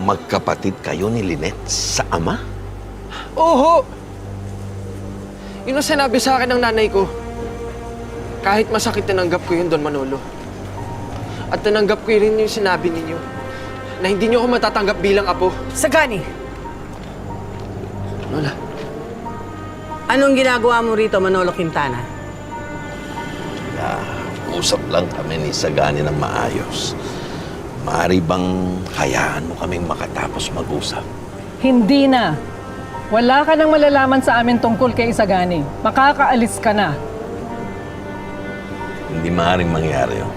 magkapatid kayo ni Lynette sa ama? Oho! Yun ang sinabi sa akin ng nanay ko. Kahit masakit, tinanggap ko yun, Don Manolo. At tinanggap ko rin yung sinabi ninyo na hindi niyo ako matatanggap bilang apo. Sagani, Lola, anong ginagawa mo rito, Manolo Quintana? Ah, usap lang kami ni Sagani ng maayos. Maari bang hayaan mo kaming makatapos mag-usap? Hindi na. Wala ka nang malalaman sa amin tungkol kay Isagani. Makakaalis ka na. Hindi maaaring mangyari yun.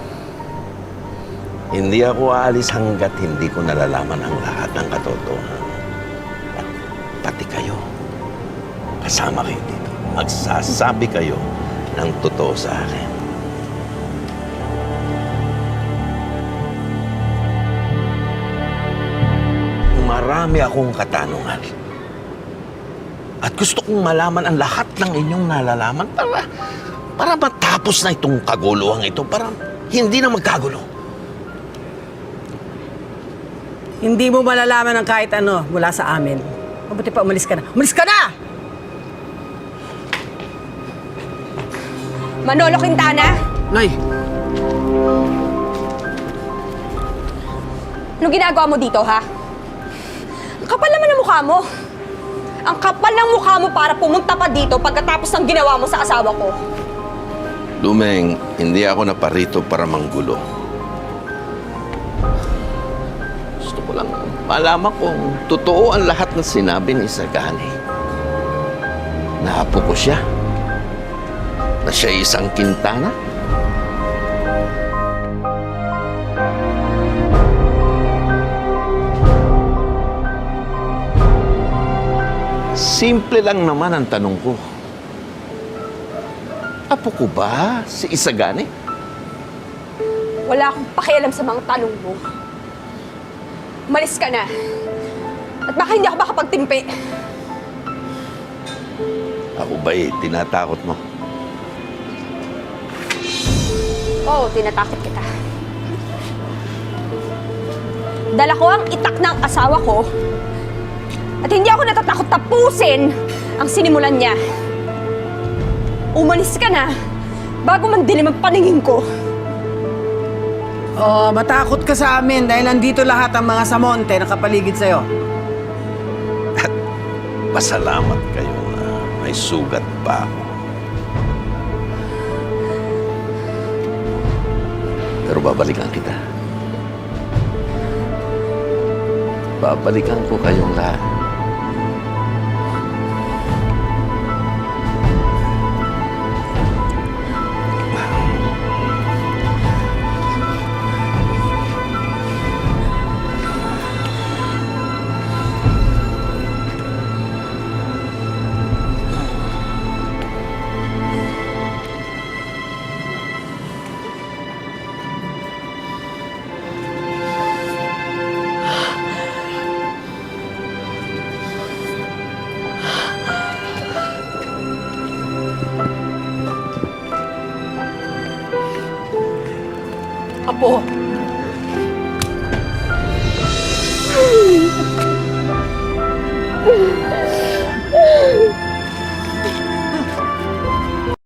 Hindi ako aalis hanggat hindi ko nalalaman ang lahat ng katotohanan. At pati kayo, kasama kayo dito. Magsasabi kayo ng totoo sa akin. Marami akong katanungan. At gusto kong malaman ang lahat ng inyong nalalaman para para matapos na itong kaguluhan ito, para hindi na magkagulo. Hindi mo malalaman ng kahit ano mula sa amin. Mabuti pa umalis ka na. Umalis ka na! Manolo Quintana, Nay, ano ginagawa mo dito, ha? Mukha mo. Ang kapal ng mukha mo para pumunta pa dito pagkatapos ng ginawa mo sa asawa ko. Lumeng, hindi ako naparito para manggulo. Gusto ko lang malaman kung totoo ang lahat ng sinabi ni Sagani. Naapo ko siya. Na siya isang kintana. Simple lang naman ang tanong ko. Apo ko ba si Isagani? Wala akong pakialam sa mga tanong mo. Malis ka na. At baka hindi ako makapagtimpi. Ako ba'y tinatakot mo? Oo, tinatakot kita. Dala ko ang itak ng asawa ko at hindi ako natatakot tapusin ang sinimulan niya. Umalis ka na bago mandilim ang paningin ko. Oh, matakot ka sa amin dahil nandito lahat ang mga samonte na kapaligid sa'yo. Pasalamat kayo na may sugat pa ako. Pero babalikan kita. Babalikan ko kayong lahat. Apo.